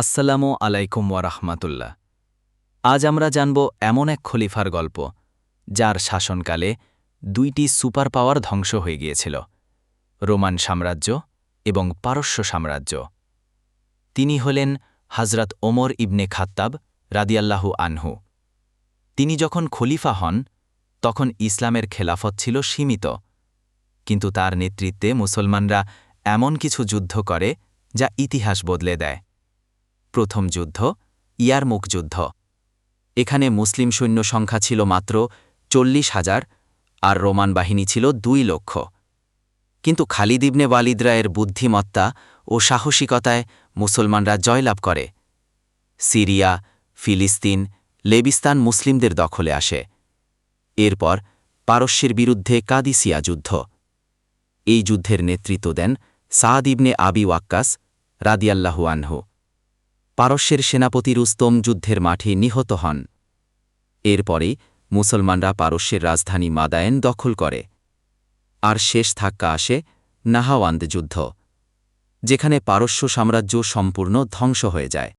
আসসালামু আলাইকুম ওয়ারাহমাতুল্লাহ আজ আমরা জানব এমন এক খলিফার গল্প, যার শাসনকালে দুইটি সুপার পাওয়ার ধ্বংস হয়ে গিয়েছিল, রোমান সাম্রাজ্য এবং পারস্য সাম্রাজ্য। তিনি হলেন হজরত ওমর ইবনে খাত্তাব রাদিয়াল্লাহু আনহু। তিনি যখন খলিফা হন, তখন ইসলামের খেলাফত ছিল সীমিত, কিন্তু তার নেতৃত্বে মুসলমানরা এমন কিছু যুদ্ধ করে যা ইতিহাস বদলে দেয়। প্রথম যুদ্ধ ইয়ারমুক যুদ্ধ। এখানে মুসলিম সৈন্য সংখ্যা ছিল মাত্র চল্লিশ হাজার, আর রোমান বাহিনী ছিল দুই লক্ষ। কিন্তু খালিদ ইবনে এর বুদ্ধিমত্তা ও সাহসিকতায় মুসলমানরা জয়লাভ করে। সিরিয়া, ফিলিস্তিন, লেবিস্তান মুসলিমদের দখলে আসে। এরপর পারস্যের বিরুদ্ধে কাদিসিয়া যুদ্ধ। এই যুদ্ধের নেতৃত্ব দেন সাদ ইবনে আবি ওয়াক্কাস রাদিয়াল্লাহু আনহু। পারস্যের সেনাপতি রুস্তম যুদ্ধের মাঠে নিহত হন। এরপরে মুসলমানরা পারস্যের রাজধানী মাদায়েন দখল করে। আর শেষ ধাক্কা আসে নাহাওয়ান্দ যুদ্ধ, যেখানে পারস্য সাম্রাজ্য সম্পূর্ণ ধ্বংস হয়ে যায়।